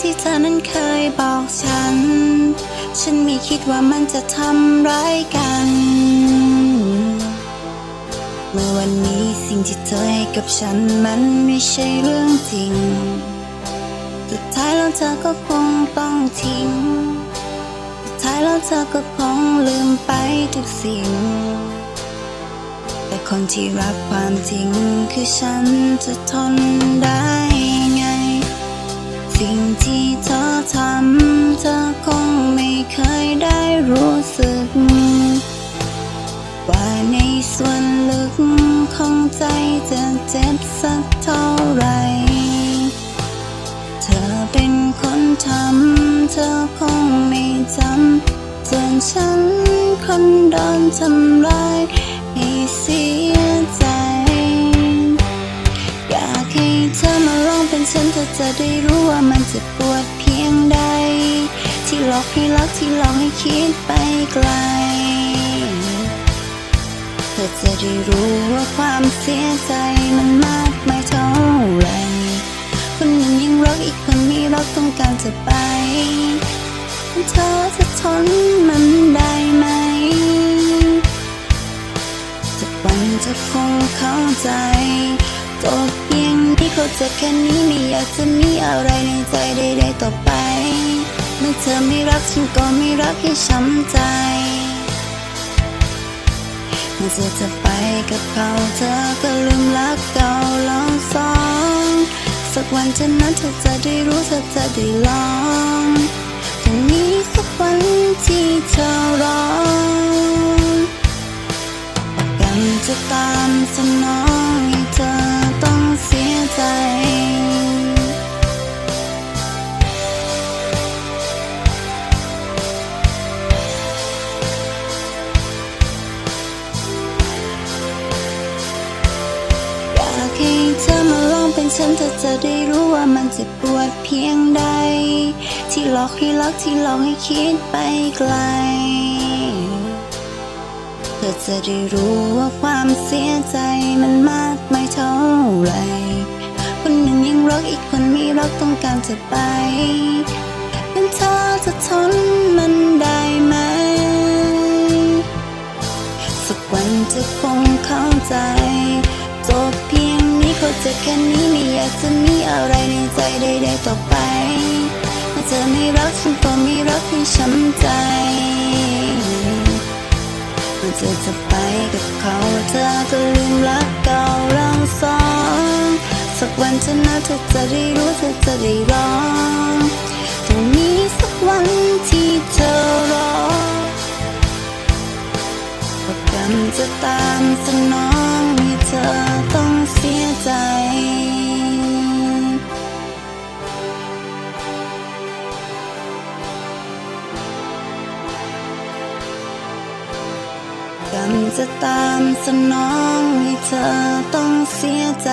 ที่เธอนั้นเคยบอกฉัน ฉันไม่คิดว่ามันจะทำร้ายกัน เมื่อวันนี้สิ่งที่เธอให้กับฉันมันไม่ใช่เรื่องจริง สุดท้ายแล้วเธอก็คงต้องทิ้ง สุดท้ายแล้วเธอก็คงลืมไปทุกสิ่ง แต่คนที่รักความจริงคือฉันจะทนได้ สิ่งที่เธอทำเธอคงไม่เคยได้รู้สึก ว่าในส่วนลึกของใจจะเจ็บสักเท่าไร เธอเป็นคนทำเธอคงไม่จำส่วนฉันคนโดนทำร้ายให้เสีย จะได้รู้ว่ามันจะปวดเพียงใด ที่หลอกให้รักที่หลอกให้คิดไปไกล เธอจะได้รู้ว่าความเสียใจมันมากไม่เท่าไหรคนหนึ่งยังรักอีกคนไม่รักต้องการจะไป เธอจะทนมันได้ไหมสักวันจะคงเข้าใจจบเย เขาใจแค่นี้ไม่อยากจะมีอะไรในใจใดๆต่อไปเมื่อเธอไม่รักฉันก็ไม่รักให้ช้ำใจเมื่อเธอจะไปกับเขาเธอก็ลืมรักเก่าลองสองสักวันเธอนั้นเธอจะได้รู้เธอจะได้ลองจะมีสักวันที่เธอรอกันจะตามสนอง ฉันเธอจะได้รู้ว่ามันเจะปวดเพียงใด ที่หลอกให้รักที่หลอกให้คิดไปไกล เธอจะได้รู้ว่าความเสียใจมันมากไม่เท่าไหรคนหนึ่งยังรักอีกคนไม่รักต้องการจะไปเป็นเธอจะทนมันได้ไหม สักวันจะคงเข้าใจจบเพียง เขาจะแค่นี้ไม่อยากจะมีอะไรในใจใดๆต่อไปเมื่อเธอไม่รักฉันก็ไม่รักให้ช้ำใจเมื่อเธอจะไปกับเขาเธอก็ลืมรักเก่าเราสองสักวันเธอนะเธอจะได้รู้เธอจะได้ลองต้องมีสักวันที่เธอรอว่ากรรมจะตามสนองให้เธอ กรรมจะตามสนองให้เธอต้องเสียใจ